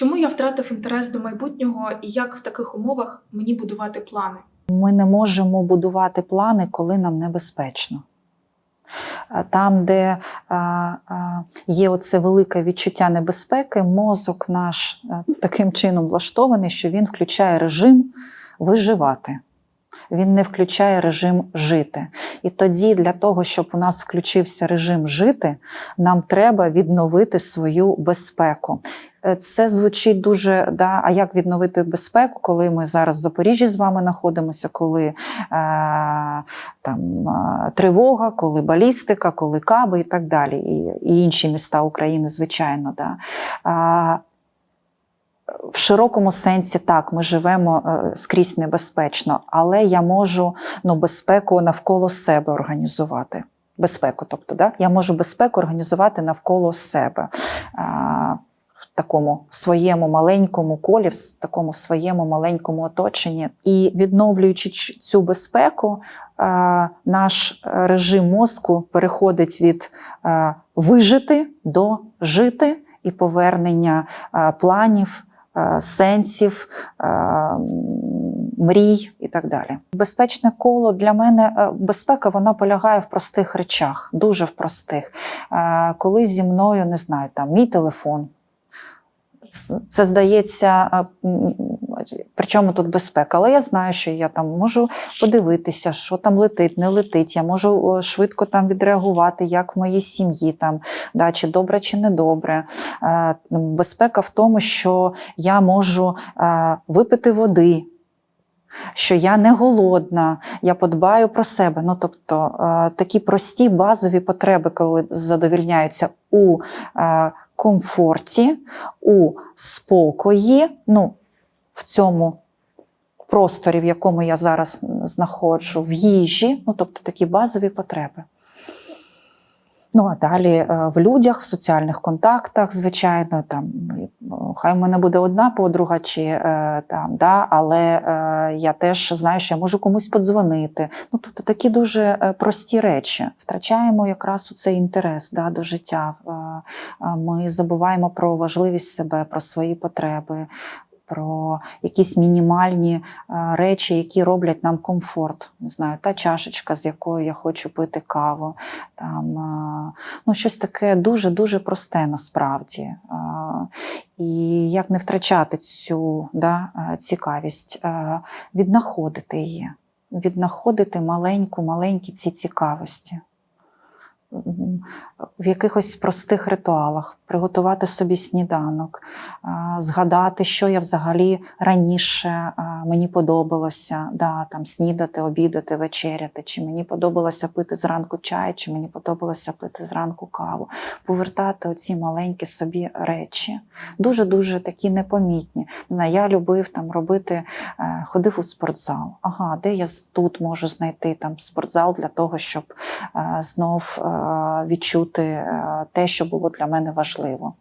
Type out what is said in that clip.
Чому я втратив інтерес до майбутнього і як в таких умовах мені будувати плани? Ми не можемо будувати плани, коли нам небезпечно. Там, де а, а, є оце велике відчуття небезпеки, мозок наш таким чином влаштований, що він включає режим виживати. Він не включає режим жити. І тоді, для того, щоб у нас включився режим жити, нам треба відновити свою безпеку. Е, Це звучить дуже. Да, а як відновити безпеку, коли ми зараз в Запоріжжі з вами знаходимося, коли е, там е, тривога, коли балістика, коли каби і так далі, і, і інші міста України, звичайно. Да. А, в широкому сенсі так, ми живемо е, скрізь небезпечно, але я можу ну, безпеку навколо себе організувати. Безпеку, тобто, да? я можу безпеку організувати навколо себе. А, в такому своєму маленькому колі, в такому своєму маленькому оточенні. І відновлюючи цю безпеку, наш режим мозку переходить від вижити до жити і повернення планів, сенсів, мрій і так далі. Безпечне коло для мене е, безпека вона полягає в простих речах, дуже в простих. Е, Коли зі мною не знаю, там мій телефон. Це- здається, е, причому тут безпека, але я знаю, що я там можу подивитися, що там летить, не летить. Я можу швидко там відреагувати, як в моїй сім'ї, там, да, чи добре, чи не добре. Е, Безпека в тому, що я можу е, випити води. Що я не голодна, я подбаю про себе. Ну тобто е, такі прості базові потреби, коли задовільняються у комфорті, у спокої, ну, в цьому просторі, в якому я зараз знаходжу, в їжі, ну тобто такі базові потреби. Ну, а далі е, в людях, в соціальних контактах, звичайно, там хай в мене буде одна подруга, чи е, там, да, але е, я теж знаю, що я можу комусь подзвонити. Ну, тобто такі дуже прості речі. Втрачаємо якраз у цей інтерес да, до життя. Ми забуваємо про важливість себе, про свої потреби. Про якісь мінімальні е, речі, які роблять нам комфорт. Не знаю, та чашечка, з якою я хочу пити каву, там е, ну, щось таке дуже-дуже просте насправді. Е, І як не втрачати цю да, цікавість, віднаходити її, віднаходити маленьку, маленькі ці цікавості. В якихось простих ритуалах приготувати собі сніданок, згадати, що я взагалі раніше мені подобалося да, там, снідати, обідати, вечеряти, чи мені подобалося пити зранку чай, чи мені подобалося пити зранку каву, повертати оці маленькі собі речі. Дуже-дуже такі непомітні. Знаю, я любив там робити, е, ходив у спортзал. Ага, де я тут можу знайти там спортзал для того, щоб е, знов е, відчути е, те, що було для мене важливо.